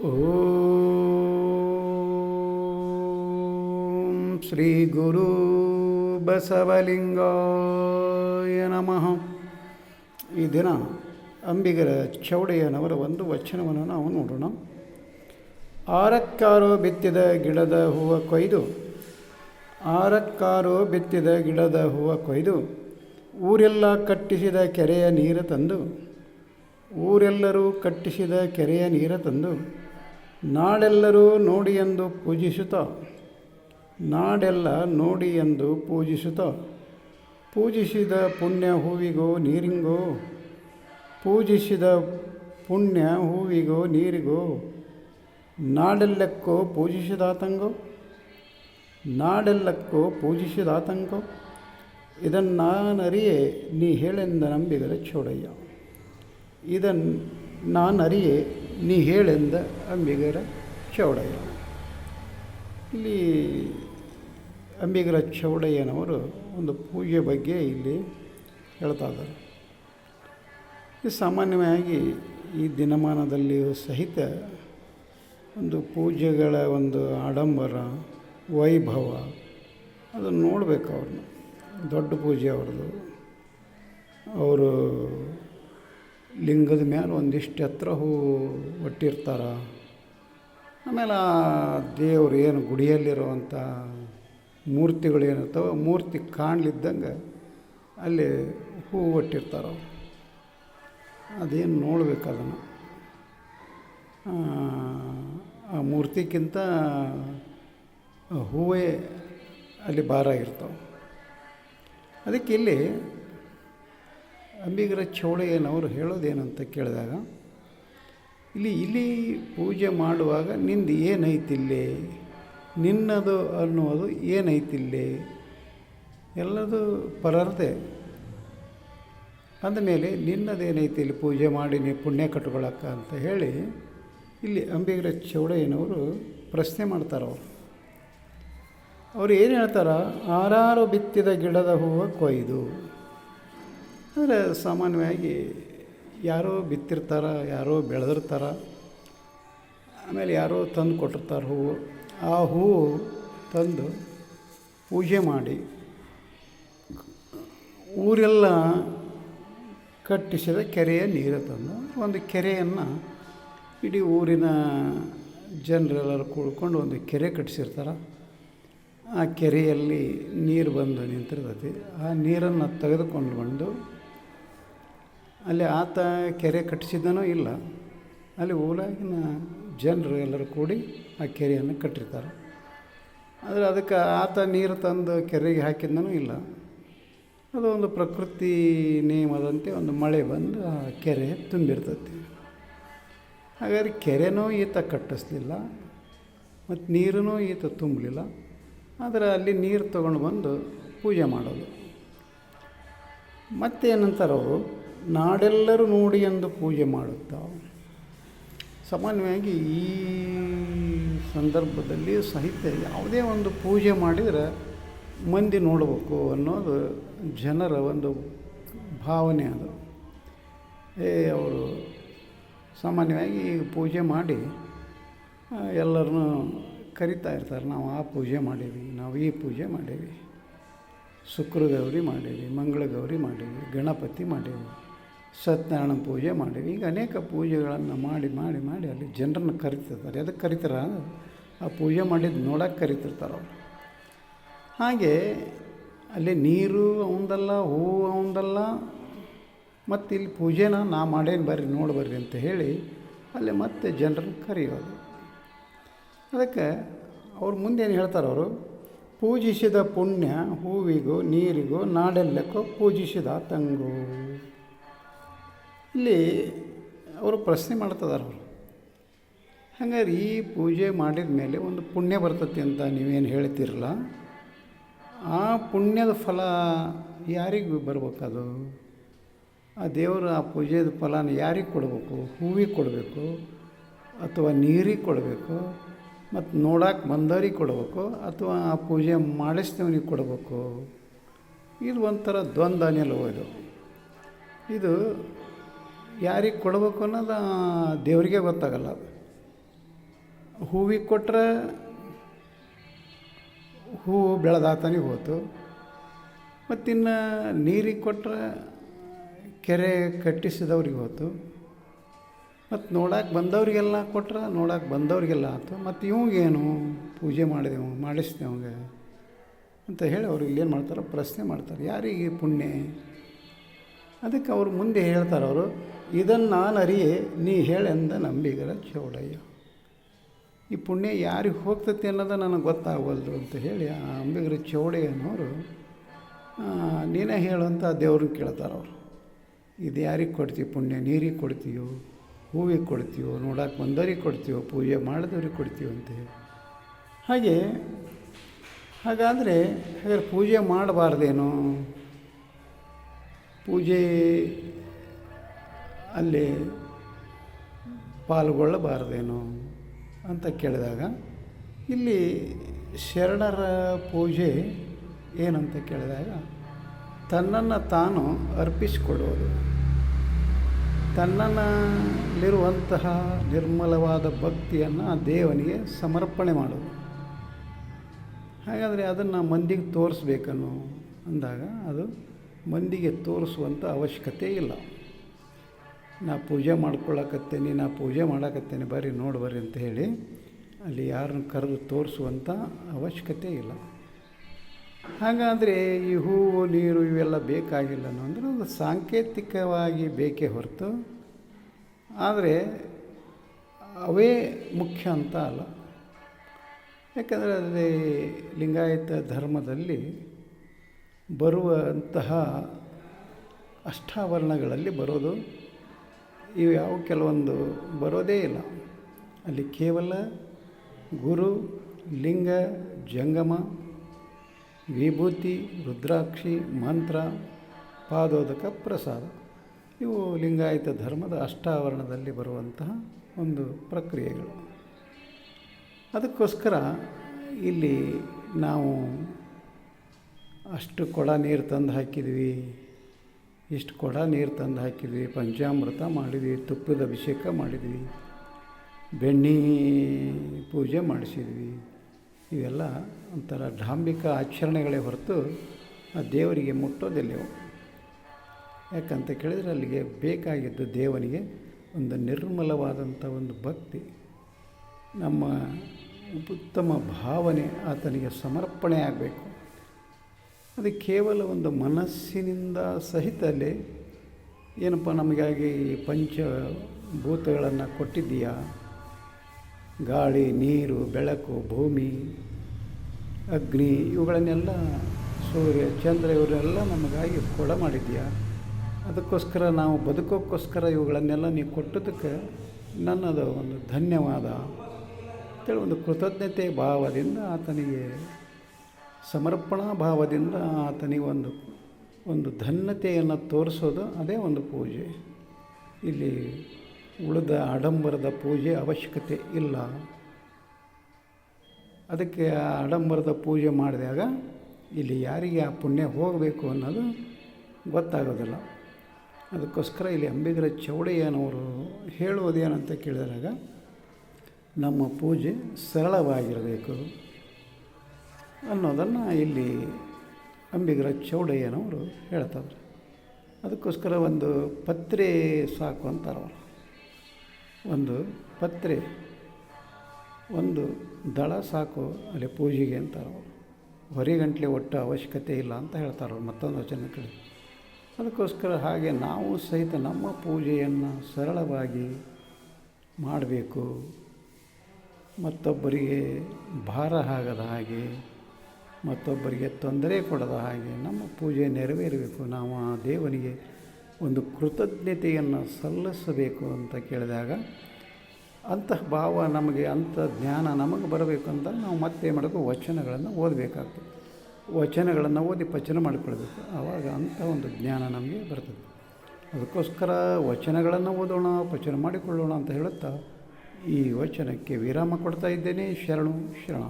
ಓಂ ಶ್ರೀ ಗುರು ಬಸವಲಿಂಗಾಯ ನಮಃ ಈ ದಿನ ಅಂಬಿಗರ ಚೌಡೆಯನವರ ಒಂದು ವಚನವನ್ನು ನಾವು ನೋಡೋಣ. ಆರಕ್ಕಾರೋ ಬಿತ್ತಿದ ಗಿಡದ ಹೂವ ಕೊಯ್ದು, ಆರಕ್ಕಾರೋ ಬಿತ್ತಿದ ಗಿಡದ ಹೂವ ಕೊಯ್ದು, ಊರೆಲ್ಲ ಕಟ್ಟಿಸಿದ ಕೆರೆಯ ನೀರು ತಂದು, ಊರೆಲ್ಲರೂ ಕಟ್ಟಿಸಿದ ಕೆರೆಯ ನೀರು ತಂದು ನಾಡೆಲ್ಲರೂ ನೋಡಿ ಎಂದು ಪೂಜಿಸುತ್ತಾ. ನಾಡೆಲ್ಲ ನೋಡಿ ಎಂದು ಪೂಜಿಸುತ್ತಾ. ಪೂಜಿಸಿದ ಪುಣ್ಯ ಹೂವಿಗೋ ನೀರಿಗೋ? ಪೂಜಿಸಿದ ಪುಣ್ಯ ಹೂವಿಗೋ ನೀರಿಗೋ? ನಾಡೆಲ್ಲಕ್ಕೋ ಪೂಜಿಸಿದಾತಂಗೋ? ನಾಡೆಲ್ಲಕ್ಕೋ ಪೂಜಿಸಿದಾತಂಗೋ? ಇದನ್ನು ನಾನರಿಯೇ ನೀ ಹೇಳೆಂದ ನಂಬಿಗರ ಚೋಡಯ್ಯ. ಇದನ್ನು ನಾನು ನೀ ಹೇಳೆಂದ ಅಂಬಿಗರ ಚೌಡಯ್ಯ. ಇಲ್ಲಿ ಅಂಬಿಗರ ಚೌಡಯ್ಯನವರು ಒಂದು ಪೂಜೆ ಬಗ್ಗೆ ಇಲ್ಲಿ ಹೇಳ್ತಾ ಇದ್ದಾರೆ ಇದು ಸಾಮಾನ್ಯವಾಗಿ ಈ ದಿನಮಾನದಲ್ಲಿಯೂ ಸಹಿತ ಒಂದು ಪೂಜೆಗಳ ಒಂದು ಆಡಂಬರ, ವೈಭವ, ಅದನ್ನು ನೋಡಬೇಕು ಅವ್ರನ್ನ. ದೊಡ್ಡ ಪೂಜೆ ಅವ್ರದ್ದು. ಅವರು ಲಿಂಗದ ಮೇಲೆ ಒಂದಿಷ್ಟು ಎತ್ತರ ಹೂ ಒಟ್ಟಿರ್ತಾರೆ. ಆಮೇಲೆ ಆ ದೇವ್ರು ಏನು ಗುಡಿಯಲ್ಲಿರುವಂಥ ಮೂರ್ತಿಗಳು ಏನಿರ್ತಾವೆ ಮೂರ್ತಿ ಕಾಣಲಿದ್ದಂಗೆ ಅಲ್ಲಿ ಹೂ ಒಟ್ಟಿರ್ತಾರೆ ಅವರು. ಅದೇನು ನೋಡ್ಬೇಕು ಅದನ್ನು. ಆ ಮೂರ್ತಿಗಿಂತ ಹೂವೇ ಅಲ್ಲಿ ಭಾರ ಇರ್ತಾವೆ ಅದಕ್ಕೆ ಇಲ್ಲಿ ಅಂಬಿಗರ ಚೌಡಯ್ಯನವರು ಹೇಳೋದೇನಂತ ಕೇಳಿದಾಗ, ಇಲ್ಲಿ ಇಲ್ಲಿ ಪೂಜೆ ಮಾಡುವಾಗ ನಿಂದು ಏನೈತಿಲ್ಲಿ? ನಿನ್ನದು ಅನ್ನುವುದು ಏನೈತಿಲ್ಲಿ? ಎಲ್ಲದು ಪರರದೆ. ಅಂದಮೇಲೆ ನಿನ್ನದೇನೈತಿ ಇಲ್ಲಿ ಪೂಜೆ ಮಾಡಿ ನೀ ಪುಣ್ಯ ಕಟ್ಕೊಳಕ್ಕ ಅಂತ ಹೇಳಿ ಇಲ್ಲಿ ಅಂಬಿಗರ ಚೌಡಯ್ಯನವರು ಪ್ರಶ್ನೆ ಮಾಡ್ತಾರೆ ಅವರು. ಅವ್ರು ಏನು ಹೇಳ್ತಾರ? ಆರಾರು ಬಿತ್ತಿದ ಗಿಡದ ಹೂವು ಕೊಯ್ದು. ಅಂದರೆ ಸಾಮಾನ್ಯವಾಗಿ ಯಾರೋ ಬಿತ್ತಿರ್ತಾರೆ, ಯಾರೋ ಬೆಳೆದಿರ್ತಾರೆ, ಆಮೇಲೆ ಯಾರೋ ತಂದು ಕೊಟ್ಟಿರ್ತಾರೆ ಹೂವು, ಆ ಹೂವು ತಂದು ಪೂಜೆ ಮಾಡಿ ಊರೆಲ್ಲ ಕಟ್ಟಿಸಿದ ಕೆರೆಯ ನೀರು ತಂದು ಒಂದು ಕೆರೆಯನ್ನು ಇಡೀ ಊರಿನ ಜನರೆಲ್ಲರೂ ಕೂಡ್ಕೊಂಡು ಒಂದು ಕೆರೆ ಕಟ್ಟಿಸಿರ್ತಾರೆ. ಆ ಕೆರೆಯಲ್ಲಿ ನೀರು ಬಂದು ನಿಂತಿರ್ತೈತಿ ಆ ನೀರನ್ನು ತೆಗೆದುಕೊಂಡು ಬಂದು ಅಲ್ಲಿ ಆತ ಕೆರೆ ಕಟ್ಟಿಸಿದ್ದನೂ ಇಲ್ಲ, ಅಲ್ಲಿ ಊರಾಗಿನ ಜನರು ಎಲ್ಲರೂ ಕೂಡಿ ಆ ಕೆರೆಯನ್ನು ಕಟ್ಟಿರ್ತಾರೆ. ಆದರೆ ಅದಕ್ಕೆ ಆತ ನೀರು ತಂದು ಕೆರೆಗೆ ಹಾಕಿದ್ದನೂ ಇಲ್ಲ. ಅದು ಒಂದು ಪ್ರಕೃತಿ ನಿಯಮದಂತೆ ಒಂದು ಮಳೆ ಬಂದು ಆ ಕೆರೆ ತುಂಬಿರ್ತೈತಿ ಹಾಗಾದ್ರೆ ಕೆರೆನೂ ಈತ ಕಟ್ಟಿಸ್ಲಿಲ್ಲ ಮತ್ತು ನೀರೂ ಈತ ತುಂಬಲಿಲ್ಲ. ಆದರೆ ಅಲ್ಲಿ ನೀರು ತೊಗೊಂಡು ಬಂದು ಪೂಜೆ ಮಾಡೋದು. ಮತ್ತೇನಂತಾರೆ ಅವರು? ನಾಡೆಲ್ಲರೂ ನೋಡಿ ಎಂದು ಪೂಜೆ ಮಾಡುತ್ತಾ? ಸಾಮಾನ್ಯವಾಗಿ ಈ ಸಂದರ್ಭದಲ್ಲಿ ಸಹಿತ ಯಾವುದೇ ಒಂದು ಪೂಜೆ ಮಾಡಿದರೆ ಮಂದಿ ನೋಡಬೇಕು ಅನ್ನೋದು ಜನರ ಒಂದು ಭಾವನೆ ಅದು. ಏ, ಅವರು ಸಾಮಾನ್ಯವಾಗಿ ಪೂಜೆ ಮಾಡಿ ಎಲ್ಲರನ್ನೂ ಕರಿತಾ ಇರ್ತಾರೆ. ನಾವು ಆ ಪೂಜೆ ಮಾಡೀವಿ ನಾವು ಈ ಪೂಜೆ ಮಾಡೀವಿ ಶುಕ್ರ ಗೌರಿ ಮಾಡೀವಿ ಮಂಗಳ ಗೌರಿ ಮಾಡೀವಿ ಗಣಪತಿ ಮಾಡೀವಿ ಸತ್ಯನಾರಾಯಣ ಪೂಜೆ ಮಾಡೀವಿ ಈಗ ಅನೇಕ ಪೂಜೆಗಳನ್ನು ಮಾಡಿ ಮಾಡಿ ಮಾಡಿ ಅಲ್ಲಿ ಜನರನ್ನು ಕರಿತಿರ್ತಾರೆ. ಅದಕ್ಕೆ ಕರಿತಾರ? ಆ ಪೂಜೆ ಮಾಡಿದ್ದು ನೋಡೋಕೆ ಕರಿತಿರ್ತಾರೆ ಅವರು. ಹಾಗೆ ಅಲ್ಲಿ ನೀರು ಅವಂದಲ್ಲ, ಹೂವು ಅವಂದಲ್ಲ, ಮತ್ತು ಇಲ್ಲಿ ಪೂಜೆನ ನಾ ಮಾಡೇನು ಬರ್ರಿ, ನೋಡಿ ಬರ್ರಿ ಅಂತ ಹೇಳಿ ಅಲ್ಲಿ ಮತ್ತೆ ಜನರನ್ನು ಕರೆಯೋದು. ಅದಕ್ಕೆ ಅವ್ರು ಮುಂದೇನು ಹೇಳ್ತಾರೆ ಅವರು? ಪೂಜಿಸಿದ ಪುಣ್ಯ ಹೂವಿಗೂ ನೀರಿಗೂ ನಾಡೆಲ್ಲಕ್ಕೂ ಪೂಜಿಸಿದ ತಂಗು. ಇಲ್ಲಿ ಅವರು ಪ್ರಶ್ನೆ ಮಾಡ್ತಿದ್ದಾರೆ ಅವರು. ಹಂಗಾರೆ ಈ ಪೂಜೆ ಮಾಡಿದ ಮೇಲೆ ಒಂದು ಪುಣ್ಯ ಬರ್ತತಿ ಅಂತ ನೀವೇನು ಹೇಳ್ತೀರಲ್ಲ? ಆ ಪುಣ್ಯದ ಫಲ ಯಾರಿಗೆ ಬರ್ಬೇಕದು? ಆ ದೇವರು ಆ ಪೂಜೆದ ಫಲನ ಯಾರಿಗೆ ಕೊಡಬೇಕು? ಹೂವಿಗೆ ಕೊಡಬೇಕು ಅಥವಾ ನೀರಿಗೆ ಕೊಡಬೇಕು ಮತ್ತು ನೋಡಕ್ಕೆ ಬಂದವರಿಗೆ ಕೊಡಬೇಕು ಅಥವಾ ಆ ಪೂಜೆ ಮಾಡಿಸಿದವನಿಗೆ ಕೊಡಬೇಕು? ಇದು ಒಂಥರ ದ್ವಂದ್ವ ನಿಲುವು ಇದು. ಇದು ಯಾರಿಗೆ ಕೊಡಬೇಕು ಅನ್ನೋದು ದೇವರಿಗೆ ಗೊತ್ತಾಗಲ್ಲ ಹೂವಿಗೆ ಕೊಟ್ಟರೆ ಹೂವು ಬೆಳೆದಾತನಿಗೆ ಹೋತು. ಮತ್ತಿನ್ನು ನೀರಿಗೆ ಕೊಟ್ಟರೆ ಕೆರೆ ಕಟ್ಟಿಸಿದವ್ರಿಗೆ ಹೋತು. ಮತ್ತು ನೋಡಕ್ಕೆ ಬಂದವರಿಗೆಲ್ಲ ಕೊಟ್ರೆ ನೋಡಕ್ಕೆ ಬಂದವರಿಗೆಲ್ಲ ಆಯ್ತು ಮತ್ತು ಇವಂಗೇನು ಪೂಜೆ ಮಾಡಿದೆವು, ಮಾಡಿಸ್ದೇವಂಗೆ ಅಂತ ಹೇಳಿ ಅವ್ರು ಇಲ್ಲೇನು ಮಾಡ್ತಾರೆ ಪ್ರಶ್ನೆ ಮಾಡ್ತಾರೆ. ಯಾರಿಗೆ ಪುಣ್ಯ? ಅದಕ್ಕೆ ಅವರು ಮುಂದೆ ಹೇಳ್ತಾರೆ ಅವರು ಇದನ್ನು ನಾನು ಅರಿಯೇ ನೀ ಹೇಳೆಂದ ನಂಬಿಗರ ಚೌಡಯ್ಯ. ಈ ಪುಣ್ಯ ಯಾರಿಗೆ ಹೋಗ್ತತಿ ಅನ್ನೋದು ನನಗೆ ಗೊತ್ತಾಗವಲ್ದು ಅಂತ ಹೇಳಿ ಆ ಅಂಬಿಗರ ಚೌಡಯ್ಯನವರು ನೀನೇ ಹೇಳು ಅಂತ ದೇವ್ರನ್ನ ಕೇಳ್ತಾರೆ ಅವರು. ಇದು ಯಾರಿಗೆ ಕೊಡ್ತೀವಿ ಪುಣ್ಯ? ನೀರಿಗೆ ಕೊಡ್ತೀಯೋ? ಹೂವಿಗೆ ಕೊಡ್ತೀವೋ ನೋಡೋಕೆ ಬಂದವ್ರಿಗೆ ಕೊಡ್ತೀವೋ ಪೂಜೆ ಮಾಡಿದವ್ರಿಗೆ ಕೊಡ್ತೀವೋ ಅಂತ ಹೇಳಿ. ಹಾಗೆ, ಹಾಗಾದರೆ, ಹಾಗಾದ್ರೆ ಪೂಜೆ ಮಾಡಬಾರ್ದೇನೋ? ಪೂಜೆ ಅಲ್ಲಿ ಪಾಲ್ಗೊಳ್ಳಬಾರ್ದೇನೋ ಅಂತ ಕೇಳಿದಾಗ, ಇಲ್ಲಿ ಶರಣರ ಪೂಜೆ ಏನಂತ ಕೇಳಿದಾಗ, ತನ್ನನ್ನು ತಾನು ಅರ್ಪಿಸಿಕೊಳ್ಳುವುದು ತನ್ನಲ್ಲಿರುವಂತಹ ನಿರ್ಮಲವಾದ ಭಕ್ತಿಯನ್ನು ಆ ದೇವನಿಗೆ ಸಮರ್ಪಣೆ ಮಾಡೋದು. ಹಾಗಾದರೆ ಅದನ್ನು ಮಂದಿಗೆ ತೋರಿಸ್ಬೇಕನ್ನು ಅಂದಾಗ ಅದು ಮಂದಿಗೆ ತೋರಿಸುವಂಥ ಅವಶ್ಯಕತೆ ಇಲ್ಲ. ನಾ ಪೂಜೆ ಮಾಡ್ಕೊಳ್ಳಕತ್ತೇನೆ ನಾ ಪೂಜೆ ಮಾಡಕತ್ತೇನೆ, ಬರ್ರಿ ನೋಡಿ ಬರ್ರಿ ಅಂತ ಹೇಳಿ ಅಲ್ಲಿ ಯಾರನ್ನು ಕರೆದು ತೋರಿಸುವಂಥ ಅವಶ್ಯಕತೆ ಇಲ್ಲ. ಹಾಗಾದರೆ ಈ ಹೂವು, ನೀರು ಇವೆಲ್ಲ ಬೇಕಾಗಿಲ್ಲ ಅಂದರೆ ಅದು ಸಾಂಕೇತಿಕವಾಗಿ ಬೇಕೇ ಹೊರತು, ಆದರೆ ಅವೇ ಮುಖ್ಯ ಅಂತ ಅಲ್ಲ. ಯಾಕಂದರೆ ಅದೇ ಲಿಂಗಾಯತ ಧರ್ಮದಲ್ಲಿ ಬರುವಂತಹ ಅಷ್ಟಾವರಣಗಳಲ್ಲಿ ಬರೋದು ಇವು ಯಾವ ಕೆಲವೊಂದು ಬರೋದೇ ಇಲ್ಲ. ಅಲ್ಲಿ ಕೇವಲ ಗುರು, ಲಿಂಗ, ಜಂಗಮ, ವಿಭೂತಿ, ರುದ್ರಾಕ್ಷಿ, ಮಂತ್ರ, ಪಾದೋದಕ, ಪ್ರಸಾದ. ಇವು ಲಿಂಗಾಯತ ಧರ್ಮದ ಅಷ್ಟಾವರಣದಲ್ಲಿ ಬರುವಂತಹ ಒಂದು ಪ್ರಕ್ರಿಯೆಗಳು. ಅದಕ್ಕೋಸ್ಕರ ಇಲ್ಲಿ ನಾವು ಅಷ್ಟು ಕೊಡ ನೀರು ತಂದು ಹಾಕಿದ್ವಿ. ಇಷ್ಟು ಕೊಡ ನೀರು ತಂದು ಹಾಕಿದ್ವಿ. ಪಂಚಾಮೃತ ಮಾಡಿದ್ವಿ, ತುಪ್ಪದ ಅಭಿಷೇಕ ಮಾಡಿದ್ವಿ, ಬೆಣ್ಣೆ ಪೂಜೆ ಮಾಡಿಸಿದ್ವಿ. ಇವೆಲ್ಲ ಒಂಥರ ಡಾಂಬಿಕ ಆಚರಣೆಗಳೇ ಹೊರತು ಆ ದೇವರಿಗೆ ಮುಟ್ಟೋದಿಲ್ಲವು. ಯಾಕಂತ ಕೇಳಿದರೆ ಅಲ್ಲಿಗೆ ಬೇಕಾಗಿದ್ದು ದೇವನಿಗೆ ಒಂದು ನಿರ್ಮಲವಾದಂಥ ಒಂದು ಭಕ್ತಿ, ನಮ್ಮ ಉತ್ತಮ ಭಾವನೆ ಆತನಿಗೆ ಸಮರ್ಪಣೆ ಆಗಬೇಕು. ಅದು ಕೇವಲ ಒಂದು ಮನಸ್ಸಿನಿಂದ ಸಹಿತಲೇ ಏನಪ್ಪ ನಮಗಾಗಿ ಪಂಚ ಭೂತಗಳನ್ನು ಕೊಟ್ಟಿದ್ದೀಯಾ? ಗಾಳಿ, ನೀರು, ಬೆಳಕು, ಭೂಮಿ, ಅಗ್ನಿ, ಇವುಗಳನ್ನೆಲ್ಲ ಸೂರ್ಯ, ಚಂದ್ರ ಇವರೆಲ್ಲ ನಮಗಾಗಿ ಕೊಡ ಮಾಡಿದ್ಯಾ ಅದಕ್ಕೋಸ್ಕರ ನಾವು ಬದುಕೋಕ್ಕೋಸ್ಕರ ಇವುಗಳನ್ನೆಲ್ಲ ನೀವು ಕೊಟ್ಟದಕ್ಕೆ ನನ್ನದು ಒಂದು ಧನ್ಯವಾದ. ಅಂತೇಳಿ ಒಂದು ಕೃತಜ್ಞತೆ ಭಾವದಿಂದ ಆತನಿಗೆ ಸಮರ್ಪಣಾ ಭಾವದಿಂದ ಆತನಿಗೊಂದು ಒಂದು ಧನ್ಯತೆಯನ್ನು ತೋರಿಸೋದು ಅದೇ ಒಂದು ಪೂಜೆ. ಇಲ್ಲಿ ಉಳಿದ ಆಡಂಬರದ ಪೂಜೆ ಅವಶ್ಯಕತೆ ಇಲ್ಲ. ಅದಕ್ಕೆ ಆ ಆಡಂಬರದ ಪೂಜೆ ಮಾಡಿದಾಗ ಇಲ್ಲಿ ಯಾರಿಗೆ ಆ ಪುಣ್ಯ ಹೋಗಬೇಕು ಅನ್ನೋದು ಗೊತ್ತಾಗೋದಿಲ್ಲ. ಅದಕ್ಕೋಸ್ಕರ ಇಲ್ಲಿ ಅಂಬಿಗರ ಚೌಡಯ್ಯನವರು ಹೇಳುವುದೇನಂತ ಕೇಳಿದಾಗ, ನಮ್ಮ ಪೂಜೆ ಸರಳವಾಗಿರಬೇಕು. ಅನ್ನೋದನ್ನು ಇಲ್ಲಿ ಅಂಬಿಗರ ಚೌಡಯ್ಯನವರು ಹೇಳ್ತಾರೆ. ಅದಕ್ಕೋಸ್ಕರ ಒಂದು ಪತ್ರೆ ಸಾಕು ಅಂತಾರೆ ಅವರು ಒಂದು ಪತ್ರೆ, ಒಂದು ದಳ ಸಾಕು ಅಲ್ಲಿ ಪೂಜೆಗೆ ಅಂತಾರೆ ಅವರು ಹೊರಿಗಂಟ್ಲೆ ಒಟ್ಟು ಅವಶ್ಯಕತೆ ಇಲ್ಲ ಅಂತ ಹೇಳ್ತಾರೆ ಮತ್ತೊಂದು ವಚನ ಕಡೆ. ಅದಕ್ಕೋಸ್ಕರ ಹಾಗೆ ನಾವು ಸಹಿತ ನಮ್ಮ ಪೂಜೆಯನ್ನು ಸರಳವಾಗಿ ಮಾಡಬೇಕು. ಮತ್ತೊಬ್ಬರಿಗೆ ಭಾರ ಆಗದ ಹಾಗೆ ಮತ್ತೊಬ್ಬರಿಗೆ ತೊಂದರೆ ಕೊಡದ ಹಾಗೆ ನಮ್ಮ ಪೂಜೆ ನೆರವೇರಬೇಕು. ನಾವು ಆ ದೇವನಿಗೆ ಒಂದು ಕೃತಜ್ಞತೆಯನ್ನು ಸಲ್ಲಿಸಬೇಕು ಅಂತ ಕೇಳಿದಾಗ, ಅಂತಹ ಭಾವ ನಮಗೆ, ಅಂಥ ಜ್ಞಾನ ನಮಗೆ ಬರಬೇಕು ಅಂತ ನಾವು ಮತ್ತೆ ಮಾಡಬೇಕು ವಚನಗಳನ್ನು ಓದಬೇಕಾಗ್ತದೆ. ವಚನಗಳನ್ನು ಓದಿ ಪಚನ ಮಾಡಿಕೊಳ್ಬೇಕು ಆವಾಗ ಅಂಥ ಒಂದು ಜ್ಞಾನ ನಮಗೆ ಬರ್ತದೆ. ಅದಕ್ಕೋಸ್ಕರ ವಚನಗಳನ್ನು ಓದೋಣ, ಪಚನ ಮಾಡಿಕೊಳ್ಳೋಣ ಅಂತ ಹೇಳುತ್ತಾ ಈ ವಚನಕ್ಕೆ ವಿರಾಮ ಕೊಡ್ತಾ ಇದ್ದೇನೆ. ಶರಣು ಶರಣ